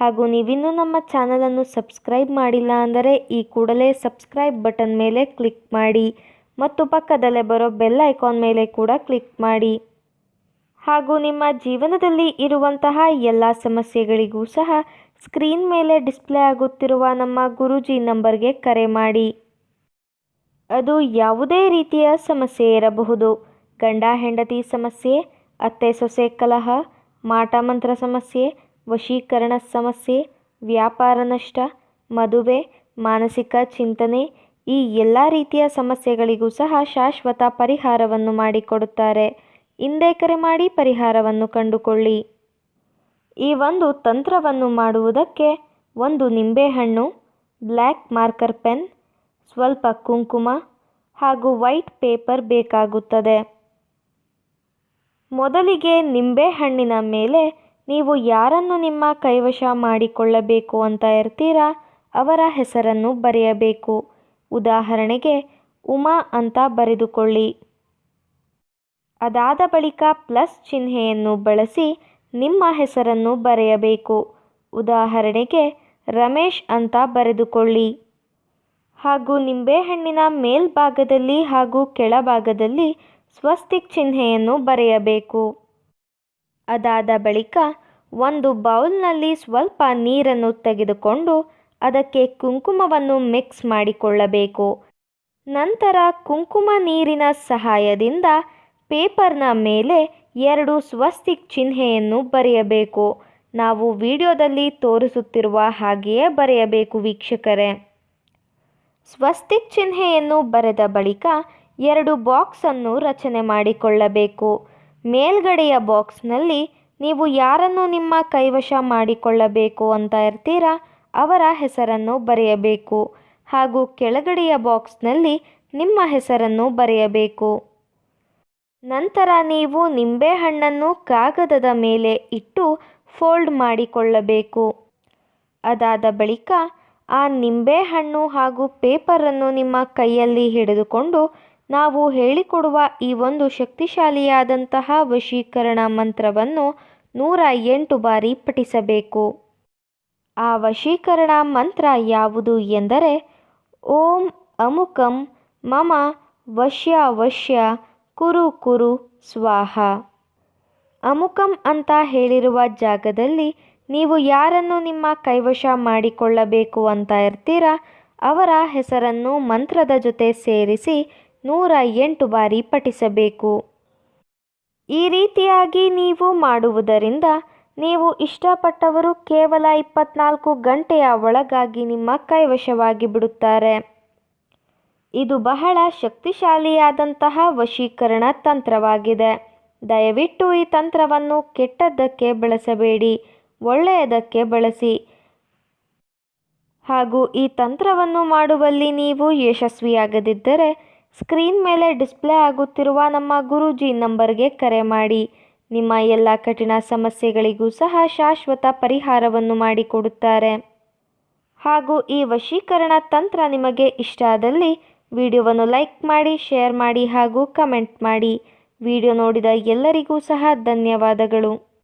ಹಾಗೂ ನೀವಿನ್ನೂ ನಮ್ಮ ಚಾನಲನ್ನು ಸಬ್ಸ್ಕ್ರೈಬ್ ಮಾಡಿಲ್ಲ ಅಂದರೆ ಈ ಕೂಡಲೇ ಸಬ್ಸ್ಕ್ರೈಬ್ ಬಟನ್ ಮೇಲೆ ಕ್ಲಿಕ್ ಮಾಡಿ ಮತ್ತು ಪಕ್ಕದಲ್ಲೇ ಬರೋ ಬೆಲ್ ಐಕಾನ್ ಮೇಲೆ ಕೂಡ ಕ್ಲಿಕ್ ಮಾಡಿ. ಹಾಗೂ ನಿಮ್ಮ ಜೀವನದಲ್ಲಿ ಇರುವಂತಹ ಎಲ್ಲ ಸಮಸ್ಯೆಗಳಿಗೂ ಸಹ ಸ್ಕ್ರೀನ್ ಮೇಲೆ ಡಿಸ್ಪ್ಲೇ ಆಗುತ್ತಿರುವ ನಮ್ಮ ಗುರುಜಿ ನಂಬರ್ಗೆ ಕರೆ ಮಾಡಿ. ಅದು ಯಾವುದೇ ರೀತಿಯ ಸಮಸ್ಯೆ ಇರಬಹುದು. ಗಂಡ ಹೆಂಡತಿ ಸಮಸ್ಯೆ, ಅತ್ತೆ ಸೊಸೆ ಕಲಹ, ಮಾಟ ಮಂತ್ರ ಸಮಸ್ಯೆ ವಶೀಕರಣ ಸಮಸ್ಯೆ, ವ್ಯಾಪಾರ ನಷ್ಟ, ಮದುವೆ, ಮಾನಸಿಕ ಚಿಂತನೆ ಈ ಎಲ್ಲ ರೀತಿಯ ಸಮಸ್ಯೆಗಳಿಗೂ ಸಹ ಶಾಶ್ವತ ಪರಿಹಾರವನ್ನು ಮಾಡಿಕೊಡುತ್ತಾರೆ. ಹಿಂದೆ ಕರೆ ಮಾಡಿ ಪರಿಹಾರವನ್ನು ಕಂಡುಕೊಳ್ಳಿ. ಈ ಒಂದು ತಂತ್ರವನ್ನು ಮಾಡುವುದಕ್ಕೆ ಒಂದು ನಿಂಬೆಹಣ್ಣು, ಬ್ಲ್ಯಾಕ್ ಮಾರ್ಕರ್ ಪೆನ್, ಸ್ವಲ್ಪ ಕುಂಕುಮ ಹಾಗೂ ವೈಟ್ ಪೇಪರ್ ಬೇಕಾಗುತ್ತದೆ. ಮೊದಲಿಗೆ ನಿಂಬೆಹಣ್ಣಿನ ಮೇಲೆ ನೀವು ಯಾರನ್ನು ನಿಮ್ಮ ಕೈವಶ ಮಾಡಿಕೊಳ್ಳಬೇಕು ಅಂತ ಇರ್ತೀರಾ ಅವರ ಹೆಸರನ್ನು ಬರೆಯಬೇಕು. ಉದಾಹರಣೆಗೆ, ಉಮಾ ಅಂತ ಬರೆದುಕೊಳ್ಳಿ. ಅದಾದ ಬಳಿಕ ಪ್ಲಸ್ ಚಿಹ್ನೆಯನ್ನು ಬಳಸಿ ನಿಮ್ಮ ಹೆಸರನ್ನು ಬರೆಯಬೇಕು. ಉದಾಹರಣೆಗೆ, ರಮೇಶ್ ಅಂತ ಬರೆದುಕೊಳ್ಳಿ. ಹಾಗೂ ನಿಂಬೆಹಣ್ಣಿನ ಮೇಲ್ಭಾಗದಲ್ಲಿ ಹಾಗೂ ಕೆಳಭಾಗದಲ್ಲಿ ಸ್ವಸ್ತಿಕ್ ಚಿಹ್ನೆಯನ್ನು ಬರೆಯಬೇಕು. ಅದಾದ ಬಳಿಕ ಒಂದು ಬೌಲ್ನಲ್ಲಿ ಸ್ವಲ್ಪ ನೀರನ್ನು ತೆಗೆದುಕೊಂಡು ಅದಕ್ಕೆ ಕುಂಕುಮವನ್ನು ಮಿಕ್ಸ್ ಮಾಡಿಕೊಳ್ಳಬೇಕು. ನಂತರ ಕುಂಕುಮ ನೀರಿನ ಸಹಾಯದಿಂದ ಪೇಪರ್ನ ಮೇಲೆ ಎರಡು ಸ್ವಸ್ತಿಕ್ ಚಿಹ್ನೆಯನ್ನು ಬರೆಯಬೇಕು. ನಾವು ವಿಡಿಯೋದಲ್ಲಿ ತೋರಿಸುತ್ತಿರುವ ಹಾಗೆಯೇ ಬರೆಯಬೇಕು ವೀಕ್ಷಕರೇ. ಸ್ವಸ್ತಿಕ್ ಚಿಹ್ನೆಯನ್ನು ಬರೆದ ಬಳಿಕ ಎರಡು ಬಾಕ್ಸನ್ನು ರಚನೆ ಮಾಡಿಕೊಳ್ಳಬೇಕು. ಮೇಲ್ಗಡೆಯ ಬಾಕ್ಸ್ನಲ್ಲಿ ನೀವು ಯಾರನ್ನು ನಿಮ್ಮ ಕೈವಶ ಮಾಡಿಕೊಳ್ಳಬೇಕು ಅಂತ ಇರ್ತೀರಾ ಅವರ ಹೆಸರನ್ನು ಬರೆಯಬೇಕು ಹಾಗೂ ಕೆಳಗಡೆಯ ಬಾಕ್ಸ್ನಲ್ಲಿ ನಿಮ್ಮ ಹೆಸರನ್ನು ಬರೆಯಬೇಕು. ನಂತರ ನೀವು ನಿಂಬೆಹಣ್ಣನ್ನು ಕಾಗದದ ಮೇಲೆ ಇಟ್ಟು ಫೋಲ್ಡ್ ಮಾಡಿಕೊಳ್ಳಬೇಕು. ಅದಾದ ಬಳಿಕ ಆ ನಿಂಬೆಹಣ್ಣು ಹಾಗೂ ಪೇಪರನ್ನು ನಿಮ್ಮ ಕೈಯಲ್ಲಿ ಹಿಡಿದುಕೊಂಡು ನಾವು ಹೇಳಿಕೊಡುವ ಈ ಒಂದು ಶಕ್ತಿಶಾಲಿಯಾದಂತಹ ವಶೀಕರಣ ಮಂತ್ರವನ್ನು ನೂರ ಎಂಟು ಬಾರಿ ಪಠಿಸಬೇಕು. ಆ ವಶೀಕರಣ ಮಂತ್ರ ಯಾವುದು ಎಂದರೆ, ಓಂ ಅಮುಕಂ ಮಮ ವಶ್ಯ ವಶ್ಯ ಕುರು ಕುರು ಸ್ವಾಹ. ಅಮುಕಂ ಅಂತ ಹೇಳಿರುವ ಜಾಗದಲ್ಲಿ ನೀವು ಯಾರನ್ನು ನಿಮ್ಮ ಕೈವಶ ಮಾಡಿಕೊಳ್ಳಬೇಕು ಅಂತ ಇರ್ತೀರಾ, ಅವರ ಹೆಸರನ್ನು ಮಂತ್ರದ ಜೊತೆ ಸೇರಿಸಿ ನೂರ ಎಂಟು ಬಾರಿ ಪಠಿಸಬೇಕು. ಈ ರೀತಿಯಾಗಿ ನೀವು ಮಾಡುವುದರಿಂದ ನೀವು ಇಷ್ಟಪಟ್ಟವರು ಕೇವಲ ಇಪ್ಪತ್ನಾಲ್ಕು ಗಂಟೆಯ ಒಳಗಾಗಿ ನಿಮ್ಮ ಕೈವಶವಾಗಿ ಬಿಡುತ್ತಾರೆ. ಇದು ಬಹಳ ಶಕ್ತಿಶಾಲಿಯಾದಂತಹ ವಶೀಕರಣ ತಂತ್ರವಾಗಿದೆ. ದಯವಿಟ್ಟು ಈ ತಂತ್ರವನ್ನು ಕೆಟ್ಟದ್ದಕ್ಕೆ ಬಳಸಬೇಡಿ, ಒಳ್ಳೆಯದಕ್ಕೆ ಬಳಸಿ. ಹಾಗೂ ಈ ತಂತ್ರವನ್ನು ಮಾಡುವಲ್ಲಿ ನೀವು ಯಶಸ್ವಿಯಾಗದಿದ್ದರೆ ಸ್ಕ್ರೀನ್ ಮೇಲೆ ಡಿಸ್ಪ್ಲೇ ಆಗುತ್ತಿರುವ ನಮ್ಮ ಗುರೂಜಿ ನಂಬರ್ಗೆ ಕರೆ ಮಾಡಿ. ನಿಮ್ಮ ಎಲ್ಲ ಕಠಿಣ ಸಮಸ್ಯೆಗಳಿಗೂ ಸಹ ಶಾಶ್ವತ ಪರಿಹಾರವನ್ನು ಮಾಡಿಕೊಡುತ್ತಾರೆ. ಹಾಗೂ ಈ ವಶೀಕರಣ ತಂತ್ರ ನಿಮಗೆ ಇಷ್ಟ ಆದಲ್ಲಿ ವಿಡಿಯೋವನ್ನು ಲೈಕ್ ಮಾಡಿ, ಶೇರ್ ಮಾಡಿ ಹಾಗೂ ಕಮೆಂಟ್ ಮಾಡಿ. ವಿಡಿಯೋ ನೋಡಿದ ಎಲ್ಲರಿಗೂ ಸಹ ಧನ್ಯವಾದಗಳು.